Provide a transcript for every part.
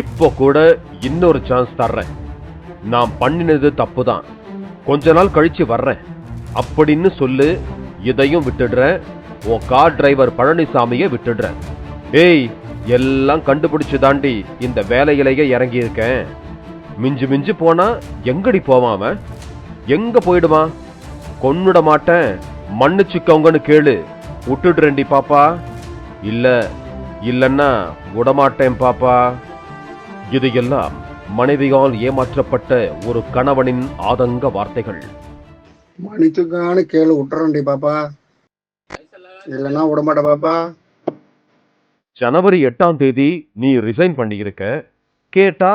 இப்போ கூட இன்னொரு சான்ஸ் தர்றேன். நான் பண்ணினது தப்பு தான் கொஞ்ச நாள் கழிச்சு வர்றேன். அப்படின்னு சொல்லு இதையும் விட்டுடுறேன். உன் கார் டிரைவர் பழனிசாமியை விட்டுடுறேன். ஏய் எல்லாம் கண்டுபிடிச்சு தாண்டி இந்த வேலையிலேயே இறங்கி இருக்கேன் மிஞ்சு மிஞ்சு போனா எங்கடி போவான் அவன்? எங்க போயிடுவான்? கொன்னுட மாட்டேன். மன்னிச்சுக்கோங்கன்னு கேளு. விட்டுடுறேன்டி பாப்பா. இல்ல இல்லன்னா விடமாட்டேன் பாப்பா. இது எல்லாம் மனைவியால் ஏமாற்றப்பட்ட ஒரு கணவனின் ஆதங்க வார்த்தைகள். மன்னிச்சுக்கான்னு கேளு விட்டுறேன்டி பாப்பா. இல்லைன்னா விடமாட்ட பாப்பா. ஜனவரி எட்டாம் தேதி நீ ரிசைன் பண்ணியிருக்க. கேட்டா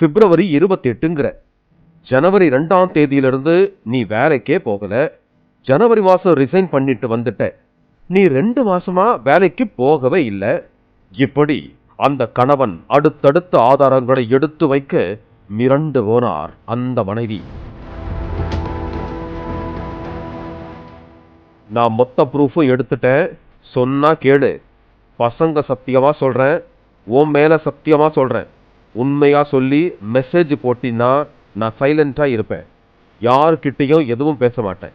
பிப்ரவரி இருபத்தி எட்டுங்கிற ஜனவரி ரெண்டாம் தேதியிலிருந்து நீ வேலைக்கே போகல. ஜனவரி மாசம் ரிசைன் பண்ணிட்டு வந்துட்ட. நீ ரெண்டு மாசமா வேலைக்கு போகவே இல்லை. இப்படி அந்த கணவன் அடுத்தடுத்த ஆதாரங்களை எடுத்து வைக்க மிரண்டு போனார் அந்த மனைவி. நான் மொத்த ப்ரூஃபும் எடுத்துட்டேன். சொன்னா கேளு. பசங்க சத்தியமா சொல்றேன். உன் மேல சத்தியமா சொல்றேன். உண்மையா சொல்லி மெசேஜ் போட்டின்னா நான் சைலண்டா இருப்பேன். யார்கிட்டையும் எதுவும் பேச மாட்டேன்.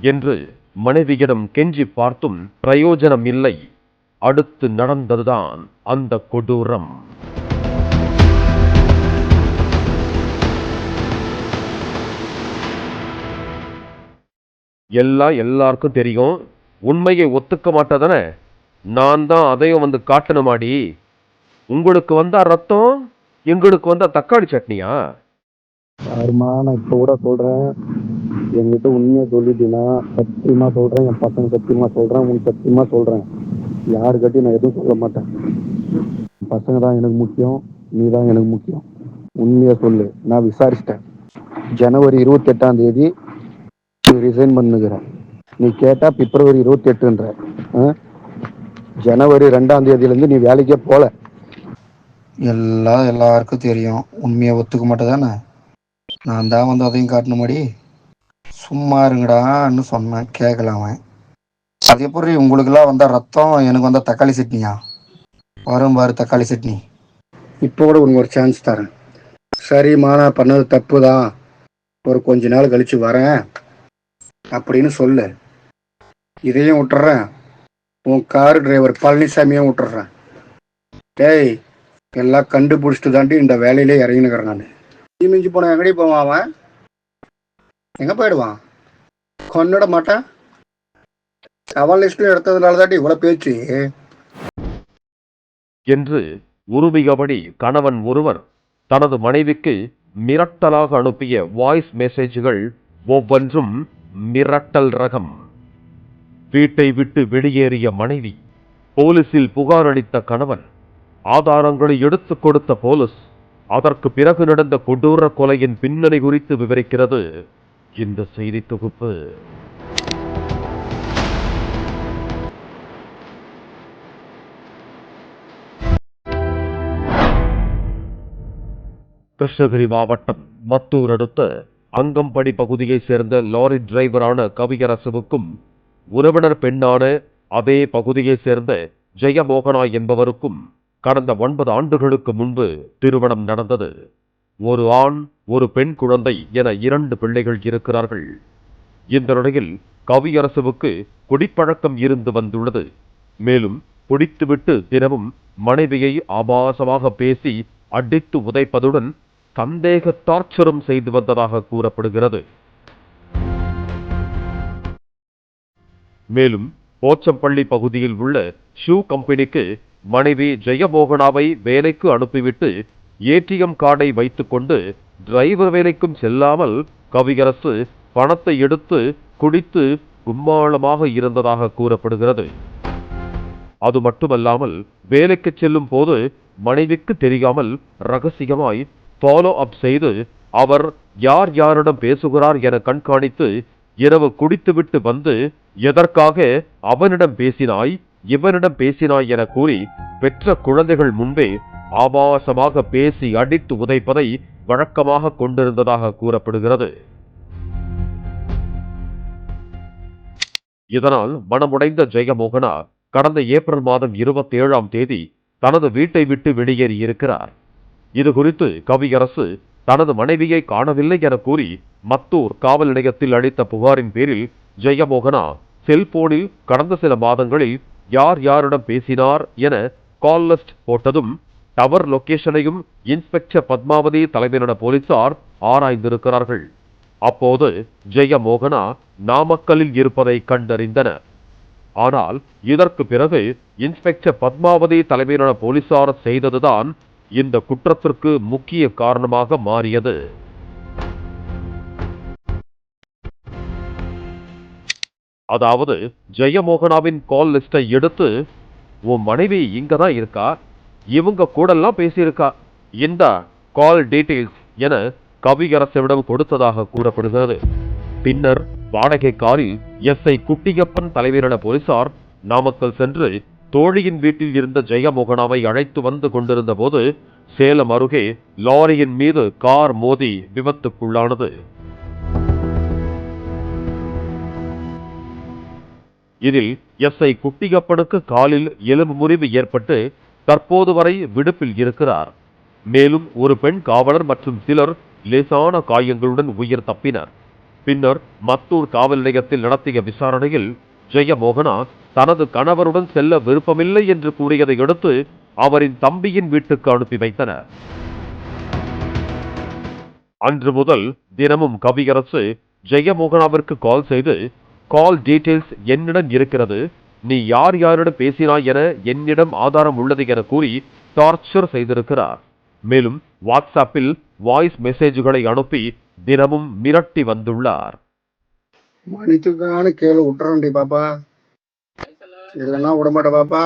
என்று மனைவியிடம் கெஞ்சி பார்த்தும் பிரயோஜனம் இல்லை. அடுத்து நடந்ததுதான் அந்த கொடூரம். எல்லாம் எல்லாருக்கும் தெரியும் உண்மையை ஒத்துக்க மாட்டாதானே? நான் தான் அதையும் வந்து காட்டணுமாடி? உங்களுக்கு வந்தா ரத்தம் எங்களுக்கு வந்தா தக்காளி சட்னியா? யாருமா நான் இப்போ கூட சொல்றேன். என்கிட்ட உண்மையை சொல்லிட்டீங்கன்னா சத்தியமா சொல்றேன். என் பசங்க சத்தியமா சொல்றேன். உன் சத்தியமா சொல்றேன். யாருக்கிட்டையும் நான் எதுவும் சொல்ல மாட்டேன். பசங்க தான் எனக்கு முக்கியம் நீ தான் எனக்கு முக்கியம். உண்மையா சொல்லு நான் விசாரிச்சிட்டேன். ஜனவரி இருபத்தி எட்டாம் தேதி நீ ரிசைன் பண்ணுகிறேன் நீ கேட்டா பிப்ரவரி இருபத்தி எட்டுன்ற ஜனவரி ரெண்டாம் தேதியிலேருந்து நீ வேலைக்கே போல. எல்லாம் எல்லாருக்கும் தெரியும். உண்மையை ஒத்துக்க மாட்டேதானே? நான் தான் வந்து அதையும் காட்டணுமாடி? சும்மா இருங்கடான்னு சொன்னேன் கேட்கல அவன். அது எப்படி உங்களுக்கெல்லாம் வந்தா ரத்தம் எனக்கு வந்தா தக்காளி சட்னியா? வரும் பாரு தக்காளி சட்னி. இப்போ கூட உனக்கு ஒரு சான்ஸ் தரேன். சரிம்மா நான் பண்ணது தப்பு தான் ஒரு கொஞ்ச நாள் கழிச்சு வரேன். அப்படின்னு சொல்லு. இதையும் விட்டுறேன். உன் கார் டிரைவர் பழனிசாமியும் விட்டுறேன். டேய் எல்லாம் கண்டுபிடிச்சிட்டு தாண்டி இந்த வேலையிலே இறங்கினுக்கிறேன் நான். நீ மிஞ்சி போன எங்கடி போவான் அவன்? எங்க போயிடுவான்? கொண்டுட மாட்டேன்? சவால் லிஸ்ட்ல எடுத்ததுனால தாண்டி இவ்வளவு பேச்சு. என்று உருவியபடி கணவன் ஒருவர் தனது மனைவிக்கு மிரட்டலாக அனுப்பிய வாய்ஸ் மெசேஜ்கள் ஒவ்வொன்றும் மிரட்டல் ரகம். வீட்டை விட்டு வெளியேறிய மனைவி போலீசில் புகார் அளித்த கணவன் ஆதாரங்களை எடுத்து கொடுத்த போலீஸ் அதற்கு பிறகு நடந்த கொடூர கொலையின் பின்னணி குறித்து விவரிக்கிறது இந்த செய்தி தொகுப்பு. கிருஷ்ணகிரி மாவட்டம் மத்தூர் அடுத்த அங்கம்படி பகுதியைச் சேர்ந்த லாரி டிரைவரான கவியரசுவுக்கும் உறவினர் பெண்ணான அதே பகுதியைச் சேர்ந்த ஜெயமோகனா என்பவருக்கும் கடந்த ஒன்பது ஆண்டுகளுக்கு முன்பு திருமணம் நடந்தது. ஒரு ஆண் ஒரு பெண் குழந்தை என இரண்டு பிள்ளைகள் இருக்கிறார்கள். இந்த நிலையில் கவியரசுவுக்கு குடிப்பழக்கம் இருந்து வந்துள்ளது. மேலும் குடித்துவிட்டு தினமும் மனைவியை ஆபாசமாக பேசி அடித்து உதைப்பதுடன் சந்தேக டார்ச்சரும் செய்து வந்ததாக கூறப்படுகிறது. மேலும் போச்சம்பள்ளி பகுதியில் உள்ள ஷூ கம்பெனிக்கு மனைவி ஜெயமோகனாவை வேலைக்கு அனுப்பிவிட்டு ஏடிஎம் கார்டை வைத்துக்கொண்டு டிரைவர் வேலைக்கும் செல்லாமல் கவியரசு பணத்தை எடுத்து குடித்து கும்மாளமாக இருந்ததாக கூறப்படுகிறது. அது மட்டுமல்லாமல் வேலைக்கு செல்லும் போது மனைவிக்கு தெரியாமல் ரகசியமாய் ஃபாலோ அப் செய்து அவர் யார் யாரிடம் பேசுகிறார் என கண்காணித்து இரவு குடித்துவிட்டு வந்து எதற்காக அவனிடம் பேசினாய் இவனிடம் பேசினாய் என கூறி பெற்ற குழந்தைகள் முன்பே ஆபாசமாக பேசி அடித்து உதைப்பதை வழக்கமாக கொண்டிருந்ததாக கூறப்படுகிறது. இதனால் மனமுடைந்த ஜெயமோகனா கடந்த ஏப்ரல் மாதம் இருபத்தி ஏழாம் தேதி தனது வீட்டை விட்டு வெளியேறியிருக்கிறார். இது குறித்து கவியரசு தனது மனைவியை காணவில்லை என கூறி மத்தூர் காவல் நிலையத்தில் அளித்த புகாரின் பேரில் ஜெயமோகனா செல்போனில் கடந்த சில மாதங்களில் யார் யாரிடம் பேசினார் என கால் லிஸ்ட் போட்டதும் டவர் லொகேஷனையும் இன்ஸ்பெக்டர் பத்மாவதி தலைமையிலான போலீசார் ஆராய்ந்திருக்கிறார்கள். அப்போது ஜெயமோகனா நாமக்கல்லில் இருப்பதை கண்டறிந்தனர். ஆனால் இதற்கு பிறகு இன்ஸ்பெக்டர் பத்மாவதி தலைமையிலான போலீசார் செய்ததுதான் இந்த குற்றத்திற்கு முக்கிய காரணமாக மாறியது. அதாவது ஜெயமோகனாவின் கால் லிஸ்டை எடுத்து உன் மனைவி இங்க தான் இருக்கா? இவங்க கூடெல்லாம் பேசியிருக்கா? இந்த கால் டீட்டெயில்ஸ் என கவியரசவிடம் கொடுத்ததாக கூறப்படுகிறது. பின்னர் வாடகை காரில் எஸ் ஐ குட்டியப்பன் தலைமையிலான போலீசார் நாமக்கல் சென்று தோழியின் வீட்டில் இருந்த ஜெயமோகனாவை அழைத்து வந்து கொண்டிருந்த போது சேலம் அருகே லாரியின் மீது கார் மோதி விபத்துக்குள்ளானது. இதில் எஸ் ஐ குட்டியப்பனுக்கு காலில் எலும்பு முறிவு ஏற்பட்டு தற்போது வரை விடுப்பில் இருக்கிறார். மேலும் ஒரு பெண் காவலர் மற்றும் சிலர் லேசான காயங்களுடன் உயிர் தப்பினர். பின்னர் மத்தூர் காவல் நிலையத்தில் நடத்திய விசாரணையில் ஜெயமோகனா தனது கணவருடன் செல்ல விருப்பமில்லை என்று கூறியதை அடுத்து அவரின் தம்பியின் வீட்டுக்கு அனுப்பி வைத்தனர். அன்று முதல் தினமும் கவியரசு ஜெயமோகனாவிற்கு கால் செய்து கால் டீட்டெயில்ஸ் என்னிடம் இருக்கிறது. நீ யார் யாரிடம் பேசினாய் என என்னிடம் ஆதாரம் உள்ளது என கூறி டார்ச்சர் செய்திருக்கிறார். மேலும் வாட்ஸ்அப்பில் வாய்ஸ் மெசேஜ்களை அனுப்பி தினமும் மிரட்டி வந்துள்ளார். மன்னிச்சுக்கான கேளு விட்டுறேன்டி பாப்பா. இல்லைன்னா விட மாட்டேன் பாப்பா.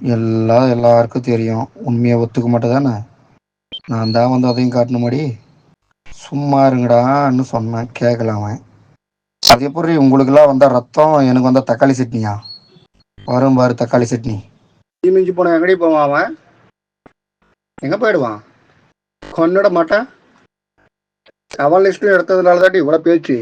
எல்லாம் எல்லாருக்கும் தெரியும். உண்மையை ஒத்துக்க மாட்டேதானே? நான் தான் வந்து அதையும் காட்டணுமாடி? சும்மா இருங்கடான்னு சொன்னேன். கேட்கல அவன். அது எப்படி உங்களுக்கெல்லாம் வந்தா ரத்தம் எனக்கு வந்தா தக்காளி சட்னியா? வரும் பாரு தக்காளி சட்னி. மிஞ்சி போன எங்கடி போவான் அவன்? எங்க போயிடுவான்? கொன்னிட மாட்டேன்? அவன் லிஸ்ட்டும் எடுத்ததுனால தாண்டி இவ்வளோ பேச்சு.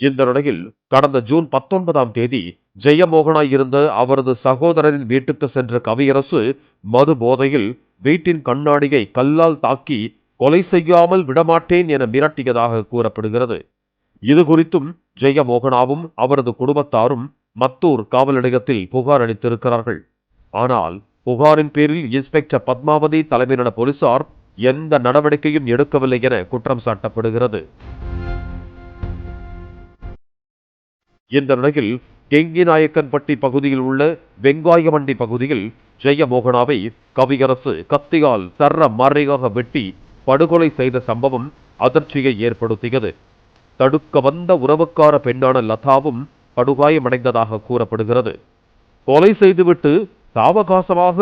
இந்த நிலையில் கடந்த ஜூன் பத்தொன்பதாம் தேதி ஜெயமோகனா இருந்த அவரது சகோதரரின் வீட்டுக்கு சென்ற கவியரசு மது போதையில் வீட்டின் கண்ணாடியை கல்லால் தாக்கி கொலை செய்யாமல் விடமாட்டேன் என மிரட்டியதாக கூறப்படுகிறது. இது குறித்தும் ஜெயமோகனாவும் அவரது குடும்பத்தாரும் மத்தூர் காவல் நிலையத்தில் புகார் அளித்திருக்கிறார்கள். ஆனால் புகாரின் பேரில் இன்ஸ்பெக்டர் பத்மாவதி தலைமையிலான போலீசார் எந்த நடவடிக்கையும் எடுக்கவில்லை என குற்றம் சாட்டப்படுகிறது. இந்த நிலையில் கெங்கிநாயக்கன்பட்டி பகுதியில் உள்ள வெங்காயமண்டி பகுதியில் ஜெயமோகனாவை கவியரசு கத்தியால் சர்ற மறையாக வெட்டி படுகொலை செய்த சம்பவம் அதிர்ச்சியை ஏற்படுத்தியது. தடுக்க வந்த உறவுக்கார பெண்ணான லதாவும் படுகாயமடைந்ததாக கூறப்படுகிறது. கொலை செய்துவிட்டு சாவகாசமாக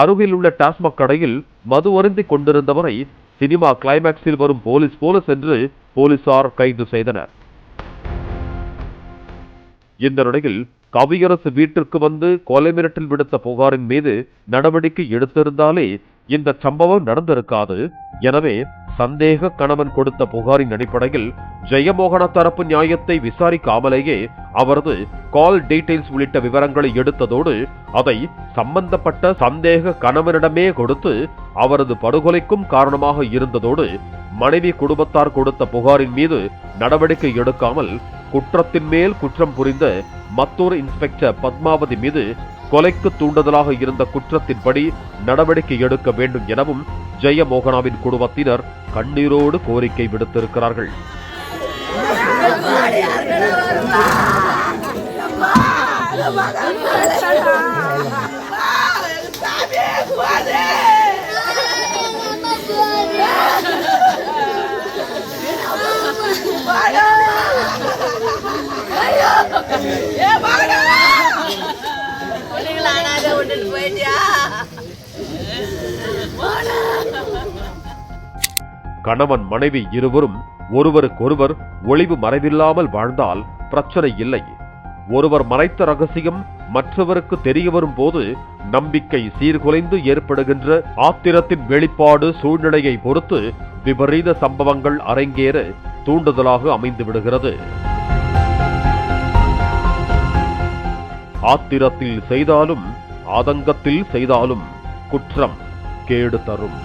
அருகில் உள்ள டாஸ்மாக் கடையில் மது அருந்தி கொண்டிருந்தவரை சினிமா கிளைமேக்ஸில் வரும் போலீஸ் போல சென்று போலீசார் கைது செய்தனர். இந்த நிலையில் கவியரசு வீட்டிற்கு வந்து கொலை மிரட்டல் விடுத்த புகாரின் மீது நடவடிக்கை எடுத்திருந்தாலே இந்த சம்பவம் நடந்திருக்காது. எனவே சந்தேக கணவன் கொடுத்த புகாரின் அடிப்படையில் ஜெயமோகன தரப்பு நியாயத்தை விசாரிக்காமலேயே அவரது கால் டீடைல்ஸ் உள்ளிட்ட விவரங்களை எடுத்ததோடு அதை சம்பந்தப்பட்ட சந்தேக கணவனிடமே கொடுத்து அவரது படுகொலைக்கும் காரணமாக இருந்ததோடு மனைவி குடும்பத்தார் கொடுத்த புகாரின் மீது நடவடிக்கை எடுக்காமல் குற்றத்தின் மேல் குற்றம் புரிந்த மத்தூர் இன்ஸ்பெக்டர் பத்மாவதி மீது கொலைக்கு தூண்டுதலாக இருந்த குற்றத்தின்படி நடவடிக்கை எடுக்க வேண்டும் எனவும் ஜெயமோகனாவின் குடும்பத்தினர் கண்ணீரோடு கோரிக்கை விடுத்திருக்கிறார்கள் கணவன் மனைவி இருவரும் ஒருவருக்கொருவர் ஒளிவு மறைவில்லாமல் வாழ்ந்தால் பிரச்சனை இல்லை. ஒருவர் மறைத்த ரகசியம் மற்றவருக்கு தெரிய வரும் போது நம்பிக்கை சீர்குலைந்து ஏற்படுகின்ற ஆத்திரத்தின் வெளிப்பாடு சூழ்நிலையை பொறுத்து விபரீத சம்பவங்கள் அரங்கேற தூண்டுதலாக அமைந்து விடுகிறது. ஆத்திரத்தில் செய்தாலும் ஆதங்கத்தில் செய்தாலும் குற்றம் கேடு தரும்.